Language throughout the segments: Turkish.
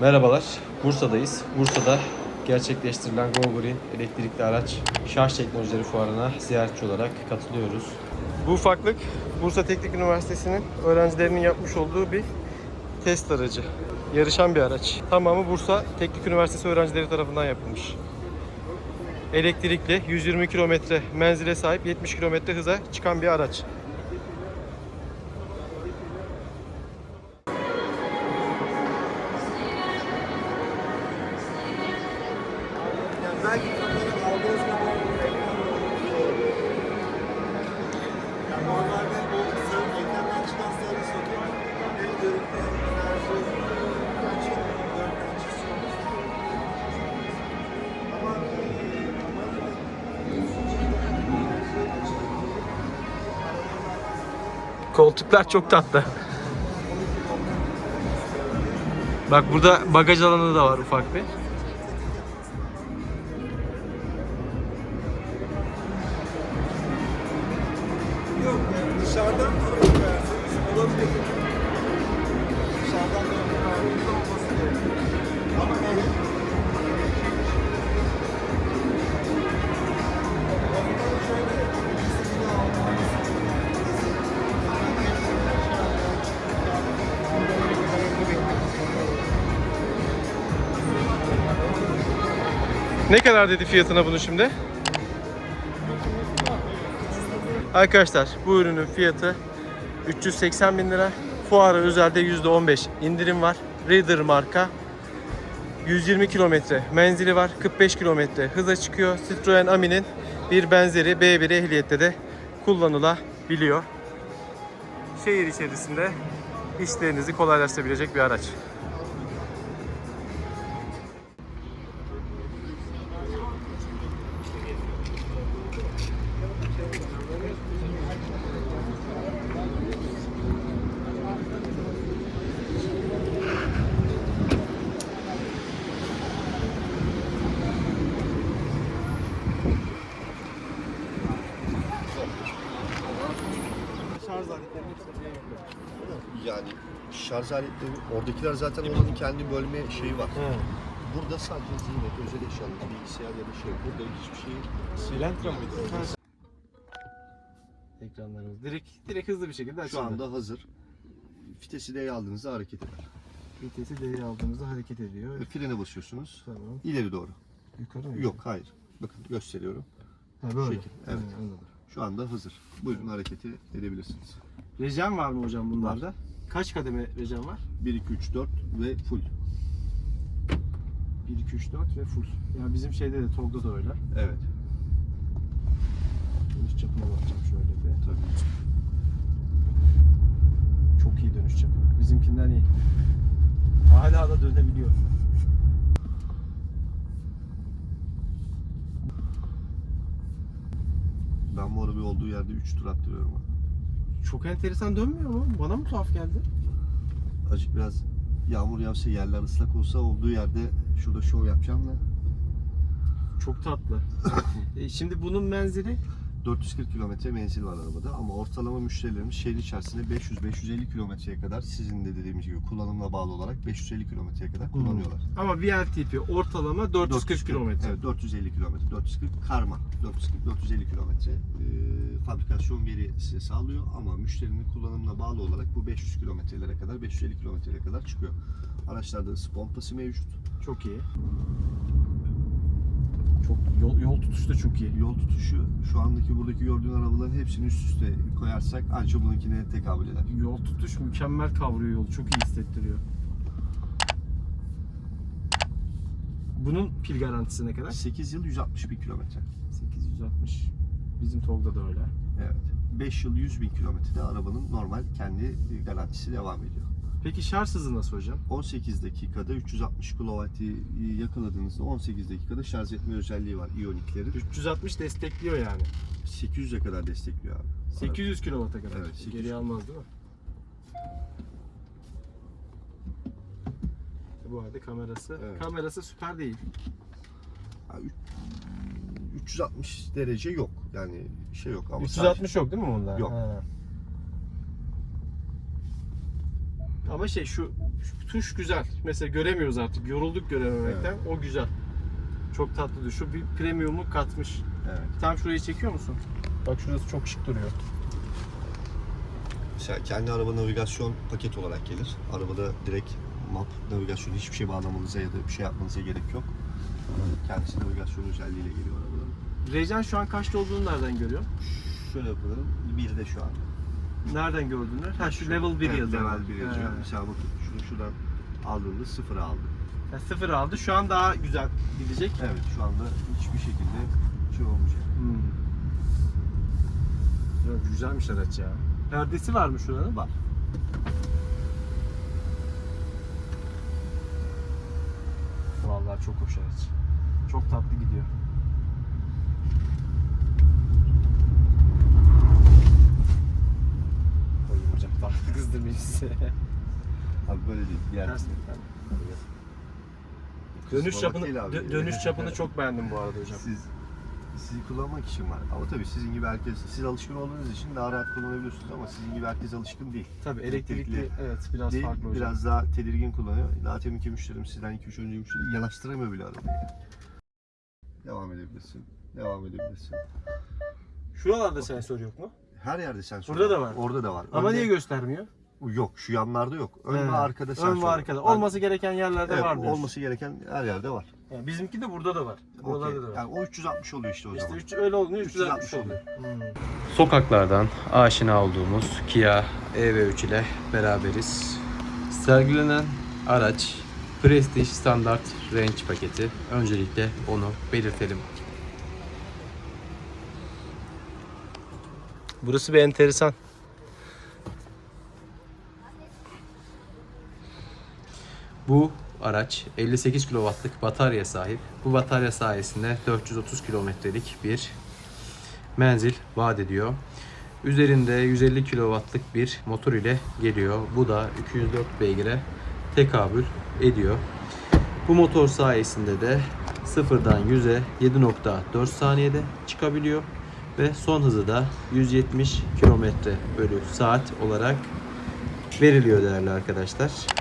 Merhabalar, Bursa'dayız. Bursa'da gerçekleştirilen Go Green elektrikli araç şarj teknolojileri fuarına ziyaretçi olarak katılıyoruz. Bu ufaklık Bursa Teknik Üniversitesi'nin öğrencilerinin yapmış olduğu bir test aracı. Yarışan bir araç. Tamamı Bursa Teknik Üniversitesi öğrencileri tarafından yapılmış. Elektrikli 120 kilometre menzile sahip 70 kilometre hıza çıkan bir araç. Koltuklar çok tatlı. Bak burada bagaj alanı da var ufak bir. Ne kadar dedi fiyatına bunu şimdi? Arkadaşlar bu ürünün fiyatı 380 bin lira. Fuara özelde %15 indirim var. Reader marka. 120 kilometre menzili var. 45 kilometre hıza çıkıyor. Citroen Amin'in bir benzeri B1 ehliyette de kullanılabiliyor. Şehir içerisinde işlerinizi kolaylaştırabilecek bir araç. Şarj aletlerinin hepsini yapıyor. Yani şarj aletleri, oradakiler zaten onların kendi bölme şeyi var. Burada sadece ziynet, özel eşyalar, bilgisayar ya da şey. Burada hiçbir şey Silentra mıydı? Ekranlarımız direkt direkt hızlı bir şekilde açıldı. şu anda hazır. Vitesi D'ye aldığınızda hareket eder. vitesi D'ye aldığımızda hareket ediyor. Frene basıyorsunuz. Tamam. İleri doğru. Yukarı mı? Yok hayır. Bakın gösteriyorum. Ha böyle. Şekil, evet. Ha, anladım. Şu anda hazır. Buyurun hareketi edebilirsiniz. Rejim var mı hocam bunlarda? Kaç kademe rejim var? 1, 2, 3, 4 ve full. 1, 2, 3, 4 ve full. Yani bizim şeyde de TOG'da da öyle. Evet. Dönüş çapına bakacağım şöyle bir. Tabii. Çok iyi dönüş çapı. Bizimkinden iyi. Hala da dönebiliyor. Ben bu arabayı olduğu yerde 3 tur attırıyorum. Çok enteresan dönmüyor mu? Bana mı tuhaf geldi? Azıcık biraz yağmur yağsa yerler ıslak olsa olduğu yerde şurada şov yapacağım da Çok tatlı. e, şimdi bunun menzili 440 kilometre menzil var arabada ama ortalama müşterilerimiz şehir içerisinde 500-550 kilometreye kadar sizin de dediğimiz gibi kullanımla bağlı olarak 550 kilometreye kadar kullanıyorlar. ama VLTP ortalama 440 kilometre. Evet 450 kilometre. 440 karma. 440-450 kilometre e, fabrikasyon veri size sağlıyor ama müşterinin kullanımına bağlı olarak bu 500 kilometrelere kadar 550 kilometrelere kadar çıkıyor. Araçlarda ısı pompası mevcut. Çok iyi. Çok yol, yol tutuşu da çok iyi. Yol tutuşu şu andaki buradaki gördüğün arabaların hepsini üst üste koyarsak ancak bununkine tekabül eder. Yol tutuş mükemmel kavruyor yolu. Çok iyi hissettiriyor. Bunun pil garantisi ne kadar? 8 yıl 161 kilometre. 860. Bizim TOG'da da öyle. Evet. 5 yıl 100 bin kilometrede arabanın normal kendi garantisi devam ediyor. Peki şarj hızı nasıl hocam? 18 dakikada 360 kW'ı yakaladığınızda 18 dakikada şarj etme özelliği var iyoniklerin. 360 destekliyor yani. 800'e kadar destekliyor abi. 800 kW'a kadar. Evet, 800 Geri almaz değil mi? Bu arada kamerası. Evet. Kamerası süper değil. Üç- 360 derece yok. Yani şey yok ama 360 yok değil mi bunda? Yok. Ha. Ama şey şu, şu tuş güzel. Mesela göremiyoruz artık. Yorulduk görememekten. O güzel. Çok tatlı. Şu bir premiumu katmış. Evet. Tam şurayı çekiyor musun? Bak şurası çok şık duruyor. Mesela kendi araba navigasyon paket olarak gelir. Arabada direkt map, navigasyon hiçbir şey bağlamanıza ya da bir şey yapmanıza gerek yok. Kendisi navigasyon özelliğiyle geliyor arabaların. Rejan şu an kaçta olduğunu nereden görüyor? Şöyle yapalım. Bir de şu an. Nereden gördüğünü? Ha şu level 1 Evet, yazıyor. Level 1 yazıyor. Mesela bakın şunu şuradan aldığında sıfıra aldı. Ha, sıfır aldı. Şu an daha güzel gidecek. Evet şu anda hiçbir şekilde şey olmayacak. Hmm. Ya, güzelmiş araç ya. Perdesi var mı şuranın? Var. Vallahi çok hoş araç. Çok tatlı gidiyor. Koyayım hocam kızdırmayayım size. Abi böyle değil. Diğer Ters mi? Dönüş çapını dö- dönüş çapını çok beğendim bu arada hocam. Siz sizi kullanmak için var. Ama tabii sizin gibi herkes, siz alışkın olduğunuz için daha rahat kullanabiliyorsunuz ama sizin gibi herkes alışkın değil. Tabii elektrikli, evet biraz değil, farklı hocam. biraz daha tedirgin kullanıyor. Daha teminki müşterim sizden 2-3 önceki müşteri yanaştıramıyor bile arabayı. Devam edebilirsin. Devam edebilirsin. Şuralarda sensör yok mu? Her yerde sensör Burada da var. Orada da var. Ama Önde- niye göstermiyor? Yok şu yanlarda yok. Ön He, ve arkada sensör. Ön ve arkada. var. Olması gereken yerlerde evet, var diyorsun. olması gereken her yerde var. Yani bizimki de burada da var. Buralarda Okey. da var. Yani o 360 oluyor işte o İşte zaman. üç, öyle olunca 360 360 oluyor. Hmm. Sokaklardan aşina olduğumuz Kia EV3 ile beraberiz. Sergilenen araç Prestige Standart Range paketi. Öncelikle onu belirtelim. Burası bir enteresan. Bu araç 58 kW'lık batarya sahip. Bu batarya sayesinde 430 kilometrelik bir menzil vaat ediyor. Üzerinde 150 kW'lık bir motor ile geliyor. Bu da 204 beygire tekabül ediyor. Bu motor sayesinde de sıfırdan 100'e 7.4 saniyede çıkabiliyor ve son hızı da 170 km bölü saat olarak veriliyor değerli arkadaşlar.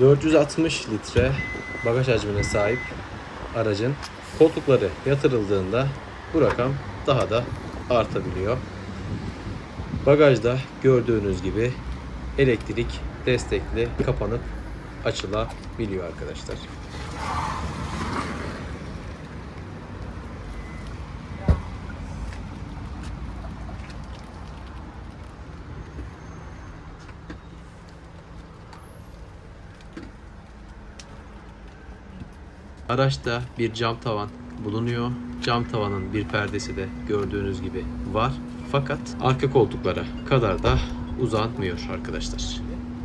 ...460 litre bagaj hacmine sahip aracın koltukları yatırıldığında bu rakam daha da artabiliyor. Bagajda gördüğünüz gibi elektrik destekli kapanıp açılabiliyor arkadaşlar. Araçta bir cam tavan bulunuyor. Cam tavanın bir perdesi de gördüğünüz gibi var. Fakat arka koltuklara kadar da uzanmıyor arkadaşlar.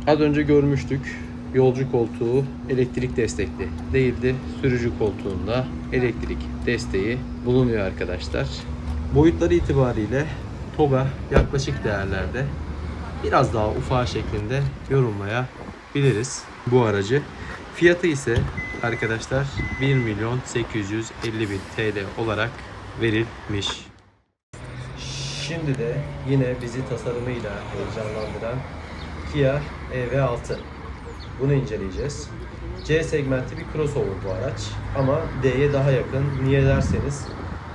Az önce görmüştük. Yolcu koltuğu elektrik destekli değildi. Sürücü koltuğunda elektrik desteği bulunuyor arkadaşlar. Boyutları itibariyle TOG'a yaklaşık değerlerde biraz daha ufağı şeklinde yorumlayabiliriz bu aracı. Fiyatı ise arkadaşlar 1 milyon 850 bin TL olarak verilmiş. Şimdi de yine bizi tasarımıyla heyecanlandıran Kia EV6. Bunu inceleyeceğiz. C segmenti bir crossover bu araç ama D'ye daha yakın. Niye derseniz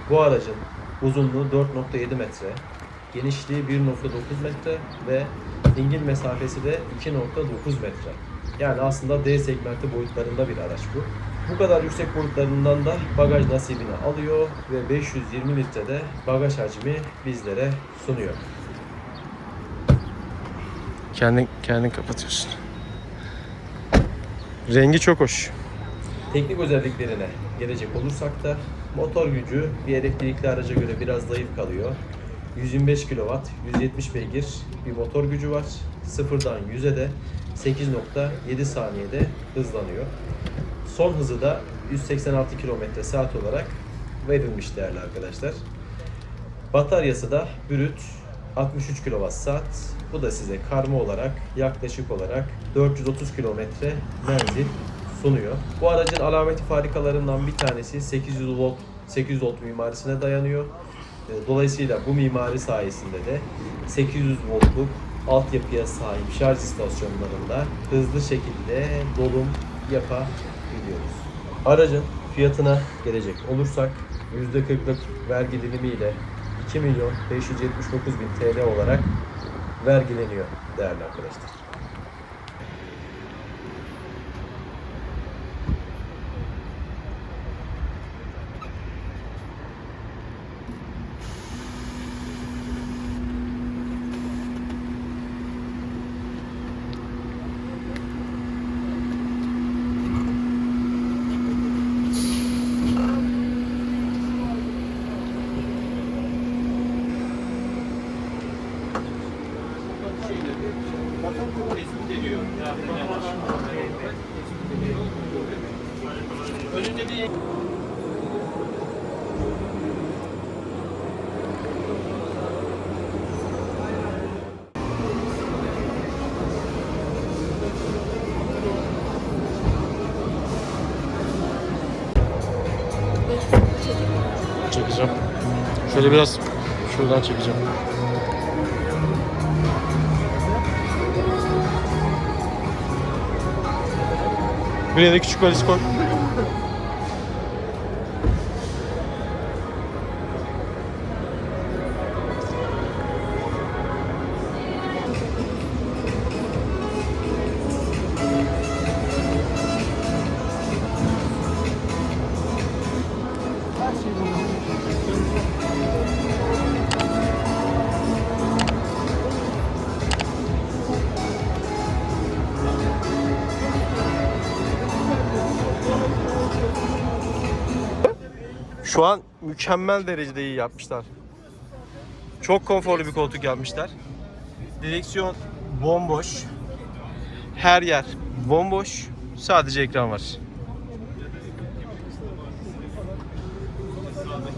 bu aracın uzunluğu 4.7 metre, genişliği 1.9 metre ve dingil mesafesi de 2.9 metre. Yani aslında D segmenti boyutlarında bir araç bu. Bu kadar yüksek boyutlarından da bagaj nasibini alıyor ve 520 litrede bagaj hacmi bizlere sunuyor. Kendin, kendin kapatıyorsun. Rengi çok hoş. Teknik özelliklerine gelecek olursak da motor gücü bir elektrikli araca göre biraz zayıf kalıyor. 125 kW, 170 beygir bir motor gücü var. Sıfırdan 100'e de 8.7 saniyede hızlanıyor. Son hızı da 186 km saat olarak verilmiş değerli arkadaşlar. Bataryası da brüt 63 kWh. Bu da size karma olarak yaklaşık olarak 430 km menzil sunuyor. Bu aracın alameti farikalarından bir tanesi 800 volt 800 volt mimarisine dayanıyor. E, Dolayısıyla bu mimari sayesinde de 800 voltluk altyapıya sahip şarj istasyonlarında hızlı şekilde dolum yapabiliyoruz. Aracın fiyatına gelecek olursak %40'lık vergi dilimiyle 2 milyon 579 bin TL olarak vergileniyor değerli arkadaşlar. Şöyle biraz şuradan çekeceğim. Buraya da küçük valiz koy. Şu an mükemmel derecede iyi yapmışlar. Çok konforlu bir koltuk yapmışlar. Direksiyon bomboş. Her yer bomboş. Sadece ekran var.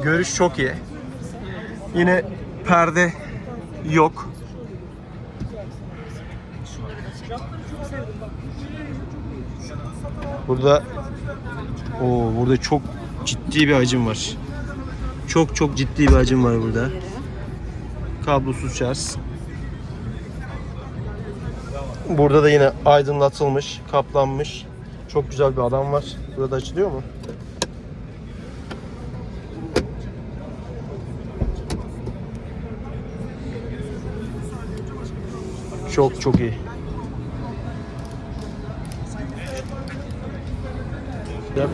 Görüş çok iyi. Yine perde yok. Burada Oo, burada çok ciddi bir hacim var. Çok çok ciddi bir hacim var burada. Kablosuz şarj. Burada da yine aydınlatılmış, kaplanmış. Çok güzel bir adam var. Burada açılıyor mu? Çok çok iyi. Yap.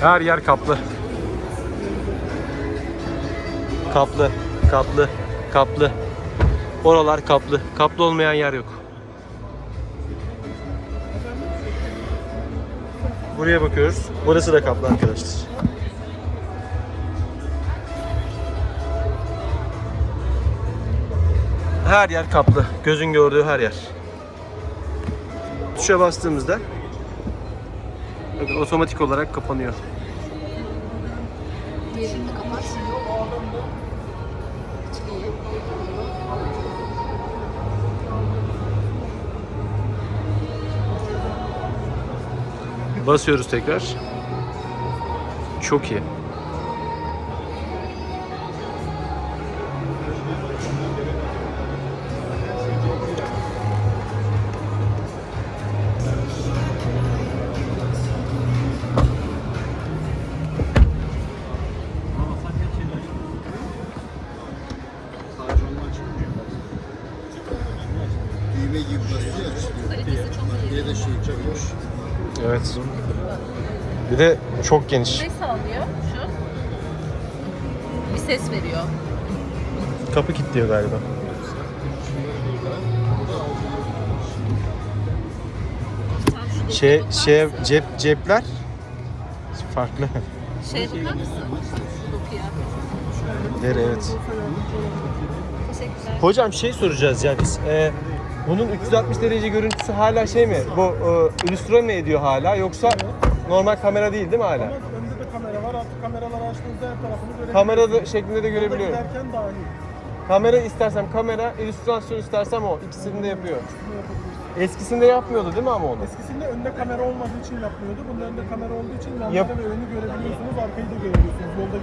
Her yer kaplı. Kaplı, kaplı, kaplı. Oralar kaplı. Kaplı olmayan yer yok. Buraya bakıyoruz. Burası da kaplı arkadaşlar. Her yer kaplı. Gözün gördüğü her yer. Tuşa bastığımızda bakın otomatik olarak kapanıyor. Kapat. Basıyoruz tekrar. Çok iyi. Şey çakmış. Evet. Bir de çok geniş. Ne sağlıyor şu? Bir ses veriyor. Kapı kilitliyor galiba. Şey, şey cep cepler farklı. Şeye bakar mısın? Dokuya. Deri evet. Teşekkürler. Hocam şey soracağız ya biz. Ee, bunun 360 derece görüntüsü hala şey mi? Bu e, illüstre mi ediyor hala yoksa Normal kamera değil değil mi hala? Önde de kamera var. Artık kameraları açtığınızda her tarafını görebiliyorsunuz. Kamera da- şeklinde de görebiliyorum. Giderken dahil. Kamera istersem kamera, illüstrasyon istersem o. İkisini de yapıyor. Bunu yapabilirsiniz. Eskisinde yapmıyordu değil mi ama onu? Eskisinde önde kamera olmadığı için yapmıyordu. Bunda önde kamera olduğu için Yap- yanları ve önü görebiliyorsunuz, arkayı da görebiliyorsunuz. Yolda